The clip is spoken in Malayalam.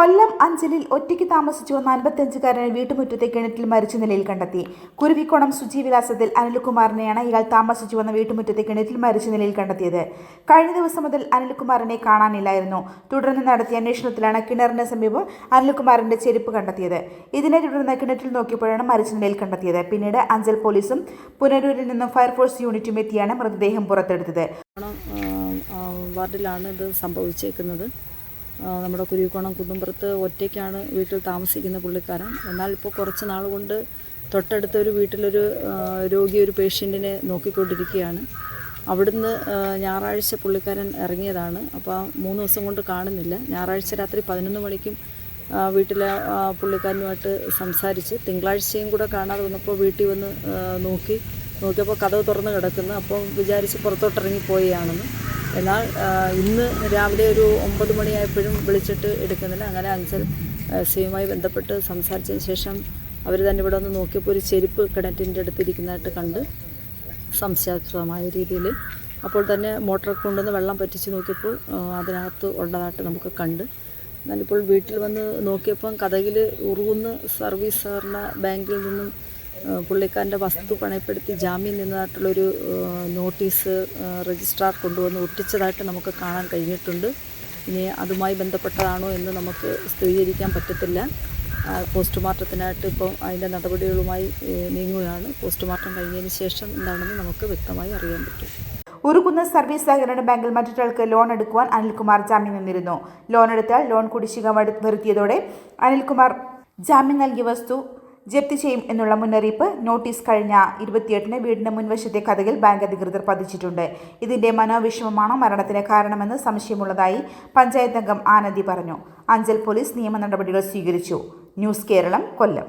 കൊല്ലം അഞ്ചലിൽ ഒറ്റയ്ക്ക് താമസിച്ചു വന്ന അൻപത്തിയഞ്ചുകാരനെ വീട്ടുമുറ്റത്തെ കിണറ്റിൽ മരിച്ച നിലയിൽ കണ്ടെത്തി. കുരുവിക്കോണം സുജീവിലാസത്തിൽ അനിൽകുമാറിനെയാണ് ഇയാൾ താമസിച്ചു വന്ന വീട്ടുമുറ്റത്തെ കിണറ്റിൽ മരിച്ച നിലയിൽ കണ്ടെത്തിയത്. കഴിഞ്ഞ ദിവസം മുതൽ അനിൽകുമാറിനെ കാണാനില്ലായിരുന്നു. തുടർന്ന് നടത്തിയ അന്വേഷണത്തിലാണ് കിണറിന് സമീപം അനിൽകുമാറിന്റെ ചെരുപ്പ് കണ്ടെത്തിയത്. ഇതിനെ തുടർന്ന് കിണറ്റിൽ നോക്കിയപ്പോഴാണ് മരിച്ച നിലയിൽ കണ്ടെത്തിയത്. പിന്നീട് അഞ്ചൽ പോലീസും പുനരൂരിൽ നിന്നും ഫയർഫോഴ്സ് യൂണിറ്റും എത്തിയാണ് മൃതദേഹം പുറത്തെടുത്തത്. വാർഡിലാണ് ഇത് സംഭവിച്ചേക്കുന്നത്. നമ്മുടെ കുരുവിക്കോണം കുന്നുംപുറത്ത് ഒറ്റയ്ക്കാണ് വീട്ടിൽ താമസിക്കുന്ന പുള്ളിക്കാരൻ. എന്നാൽ ഇപ്പോൾ കുറച്ച് നാൾ കൊണ്ട് തൊട്ടടുത്ത ഒരു വീട്ടിലൊരു രോഗി ഒരു പേഷ്യന്റിനെ നോക്കിക്കൊണ്ടിരിക്കുകയാണ്. അവിടുന്ന് ഞായറാഴ്ച പുള്ളിക്കാരൻ ഇറങ്ങിയതാണ്. അപ്പോൾ മൂന്ന് ദിവസം കൊണ്ട് കാണുന്നില്ല. ഞായറാഴ്ച രാത്രി പതിനൊന്ന് മണിക്കും വീട്ടിലെ പുള്ളിക്കാരനുമായിട്ട് സംസാരിച്ച് തിങ്കളാഴ്ചയും കൂടെ കാണാതെ വന്നപ്പോൾ വീട്ടിൽ വന്ന് നോക്കി. നോക്കിയപ്പോൾ കഥവ് തുറന്ന് കിടക്കുന്നു. അപ്പോൾ വിചാരിച്ച് പുറത്തോട്ടിറങ്ങി പോവുകയാണെന്ന് എന്നാൽ ഇന്ന് രാവിലെ ഒരു ഒമ്പത് മണിയായപ്പോഴും വിളിച്ചിട്ട് എടുക്കുന്നില്ല. അങ്ങനെ അഞ്ചൽ സിയുമായി ബന്ധപ്പെട്ട് സംസാരിച്ചതിന് ശേഷം അവർ തന്നെ ഇവിടെ ഒന്ന് നോക്കിയപ്പോൾ ഒരു ചെരുപ്പ് കിണറ്റിന്റെ അടുത്തിരിക്കുന്നതായിട്ട് കണ്ട് സംശയാസ്പദമായ രീതിയിൽ അപ്പോൾ തന്നെ മോട്ടർ കൊണ്ടുവന്ന് വെള്ളം പറ്റിച്ച് നോക്കിയപ്പോൾ അതിനകത്ത് ഉള്ളതായിട്ട് നമുക്ക് കണ്ട്. എന്നാലിപ്പോൾ വീട്ടിൽ വന്ന് നോക്കിയപ്പം കഥകിൽ ഉറുകുന്ന് സർവീസ് സഹകരണ ബാങ്കിൽ നിന്നും പുള്ളിക്കാരന്റെ വസ്തു പണയപ്പെടുത്തി ജാമ്യം നിന്നതായിട്ടുള്ളൊരു നോട്ടീസ് രജിസ്ട്രാർ കൊണ്ടുവന്ന് ഒട്ടിച്ചതായിട്ട് നമുക്ക് കാണാൻ കഴിഞ്ഞിട്ടുണ്ട്. ഇനി അതുമായി ബന്ധപ്പെട്ടതാണോ എന്ന് നമുക്ക് സ്ഥിരീകരിക്കാൻ പറ്റത്തില്ല. പോസ്റ്റ്മോർട്ടത്തിനായിട്ട് ഇപ്പോൾ അതിന്റെ നടപടികളുമായി നീങ്ങുകയാണ്. പോസ്റ്റ്മോർട്ടം കഴിഞ്ഞതിന് ശേഷം എന്താണെന്ന് നമുക്ക് വ്യക്തമായി അറിയാൻ പറ്റും. ഉറുകുന്ന സർവീസ് സഹകരണ ബാങ്കിൽ മറ്റൊരാൾക്ക് ലോൺ എടുക്കുവാൻ അനിൽകുമാർ ജാമ്യം നിന്നിരുന്നു. ലോൺ എടുത്താൽ ലോൺ കുടിശ്ശിക വരുത്തിയതോടെ അനിൽകുമാർ ജാമ്യം നൽകിയ വസ്തു ജപ്തി ചെയ്യും എന്നുള്ള മുന്നറിയിപ്പ് നോട്ടീസ് കഴിഞ്ഞ ഇരുപത്തിയെട്ടിന് വീടിന്റെ മുൻവശത്തെ കഥകിൽ ബാങ്ക് അധികൃതർ പതിച്ചിട്ടുണ്ട്. ഇതിന്റെ മനോവിഷമമാണോ മരണത്തിന് കാരണമെന്ന് സംശയമുള്ളതായി പഞ്ചായത്ത് അംഗം ആനന്ദി പറഞ്ഞു. അഞ്ചൽ പോലീസ് നിയമ നടപടികൾ സ്വീകരിച്ചു. News Keralam Kollam.